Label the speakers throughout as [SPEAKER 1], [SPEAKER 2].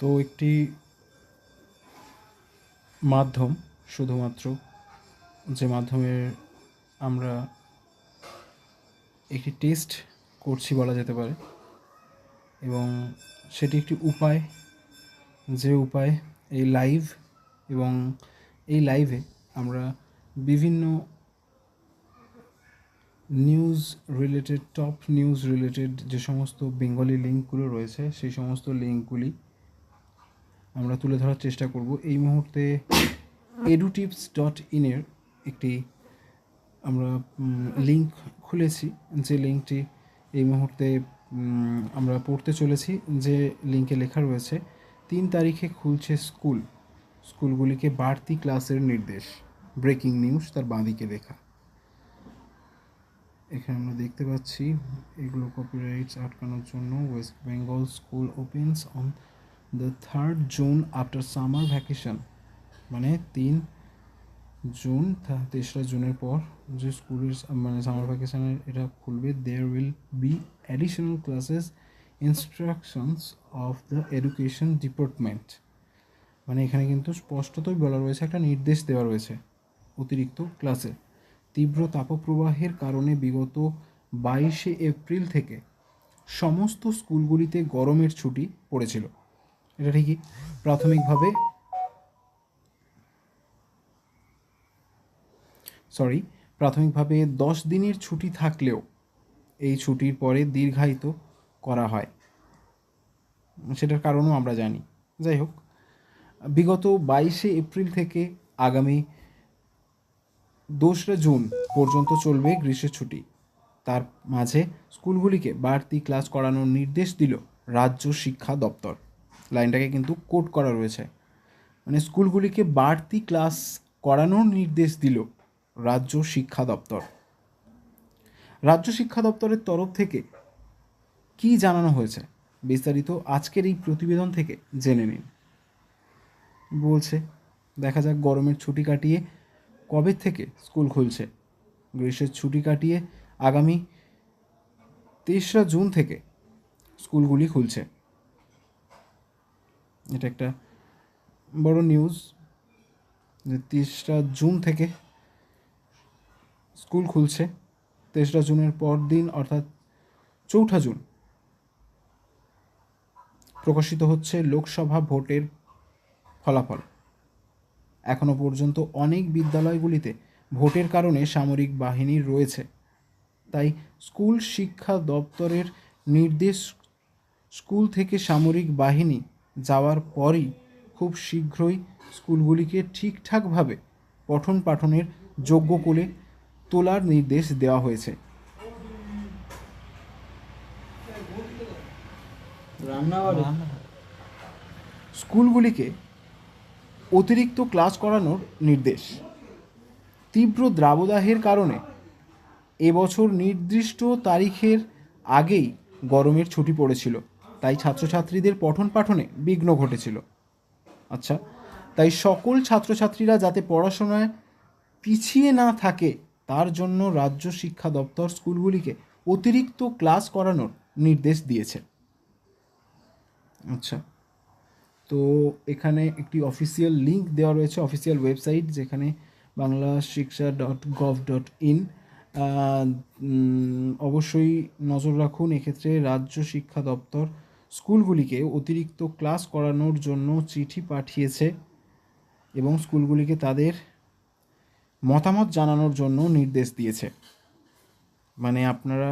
[SPEAKER 1] তো একটি মাধ্যম শুধুমাত্র যে মাধ্যমে আমরা একটি টেস্ট করছি বলা যেতে পারে এবং সেটি একটি উপায়, যে উপায় এই লাইভ এবং এই লাইভে আমরা বিভিন্ন news related top news related যে সমস্ত বেঙ্গলি লিঙ্কগুলো রয়েছে, সেই সমস্ত লিঙ্কগুলি আমরা তুলে ধরার চেষ্টা করব। এই মুহূর্তে এডুটিপস ডট ইনের একটি, আমরা লিঙ্ক খুলেছি যে লিঙ্কটি এই মুহূর্তে আমরা পড়তে চলেছি যে লিঙ্কে লেখা রয়েছে, তিন তারিখে খুলছে স্কুল। স্কুলগুলিকে বাড়তি ক্লাসের নির্দেশ ব্রেকিং নিউজ তার বাঁদিকে লেখা। এখানে আমরা দেখতে পাচ্ছি, এগুলো কপিরাইটস আটকানোর জন্য West Bengal school opens on the third June after summer vacation মানে তিন জুন তেসরা জুনের পর যে স্কুলের মানে সামার ভ্যাকেশনের এটা খুলবে there will be additional classes instructions of the education department মানে এখানে কিন্তু স্পষ্টতই বলা রয়েছে, একটা নির্দেশ দেওয়া রয়েছে অতিরিক্ত ক্লাসে তীব্র তাপপ্রবাহের কারণে বিগত বাইশে এপ্রিল থেকে সমস্ত স্কুলগুলিতে গরমের ছুটি পড়েছিল। এটা ঠিকই, প্রাথমিকভাবে। সরি প্রাথমিকভাবে দশ দিনের ছুটি থাকলেও এই ছুটির পরে দীর্ঘায়িত করা হয়। সেটার কারণও আমরা জানি। যাই হোক, বিগত বাইশে এপ্রিল থেকে আগামী দোসরা জুন পর্যন্ত চলবে গ্রীষ্মের ছুটি। তার মাঝে স্কুলগুলিকে বাড়তি ক্লাস করানোর নির্দেশ দিল রাজ্য শিক্ষা দপ্তর। লাইনটাকে কিন্তু কোট করা রয়েছে। মানে স্কুলগুলিকে বাড়তি ক্লাস করানোর নির্দেশ দিল রাজ্য শিক্ষা দপ্তর। রাজ্য শিক্ষা দপ্তরের তরফ থেকে কি জানানো হয়েছে? বিস্তারিত আজকের এই প্রতিবেদন থেকে জেনে নিন। বলছে, দেখা যাক গরমের ছুটি কাটিয়ে কবে থেকে স্কুল খুলছে। গ্রীষ্মের ছুটি কাটিয়ে আগামী তেসরা জুন থেকে স্কুলগুলি খুলছে। এটা একটা বড় নিউজ যে তেসরা জুন থেকে স্কুল খুলছে। তেসরা জুনের পর দিন অর্থাৎ চৌঠা জুন প্রকাশিত হচ্ছে লোকসভা ভোটের ফলাফল। এখনও পর্যন্ত অনেক বিদ্যালয়গুলিতে ভোটের কারণে সামরিক বাহিনী রয়েছে। তাই স্কুল শিক্ষা দপ্তরের নির্দেশ স্কুল থেকে সামরিক বাহিনী যাওয়ার পরই খুব শীঘ্রই স্কুলগুলিকে ঠিকঠাকভাবে পঠন পাঠনের যোগ্য করে তোলার নির্দেশ দেওয়া হয়েছে। স্কুলগুলিকে অতিরিক্ত ক্লাস করানোর নির্দেশ। তীব্র দ্রাবদাহের কারণে এবছর নির্দিষ্ট তারিখের আগেই গরমের ছুটি পড়েছিল। তাই ছাত্রছাত্রীদের পঠন পাঠনে বিঘ্ন ঘটেছিল। আচ্ছা তাই সকল ছাত্রছাত্রীরা যাতে পড়াশোনায় পিছিয়ে না থাকে, তার জন্য রাজ্য শিক্ষা দপ্তর স্কুলগুলিকে অতিরিক্ত ক্লাস করানোর নির্দেশ দিয়েছে। আচ্ছা তো এখানে একটি অফিসিয়াল লিংক দেওয়া রয়েছে, অফিসিয়াল ওয়েবসাইট, যেখানে বাংলা শিক্ষা ডট গভ ডট ইন অবশ্যই নজর রাখুন, এক্ষেত্রে রাজ্য শিক্ষা দপ্তর স্কুলগুলিকে অতিরিক্ত ক্লাস করানোর জন্য চিঠি পাঠিয়েছে এবং স্কুলগুলিকে তাদের মতামত জানানোর জন্য নির্দেশ দিয়েছে। মানে আপনারা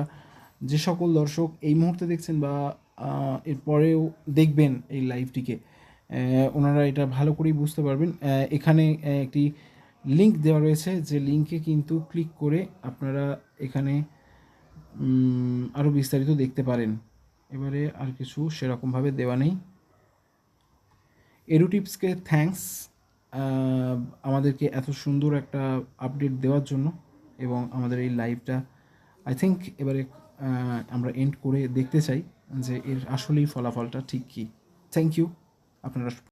[SPEAKER 1] যে সকল দর্শক এই মুহূর্তে দেখছেন বা এরপরেও দেখবেন এই লাইভটিকে ওনারা এটা ভালো করেই বুঝতে পারবেন। এখানে একটি লিংক দেওয়া রয়েছে, যে লিংকে কিন্তু ক্লিক করে আপনারা এখানে আরও বিস্তারিত দেখতে পারেন। এবারে আর কিছু সেরকমভাবে দেওয়া নেই। এরুটিপসকে থ্যাঙ্কস আমাদেরকে এত সুন্দর একটা আপডেট দেওয়ার জন্য এবং আমাদের এই লাইভটা আই থিঙ্ক এবারে আমরা এন্ড করে দেখতে চাই যে এর আসলেই ফলাফলটা ঠিক কী। থ্যাংক ইউ আপনারা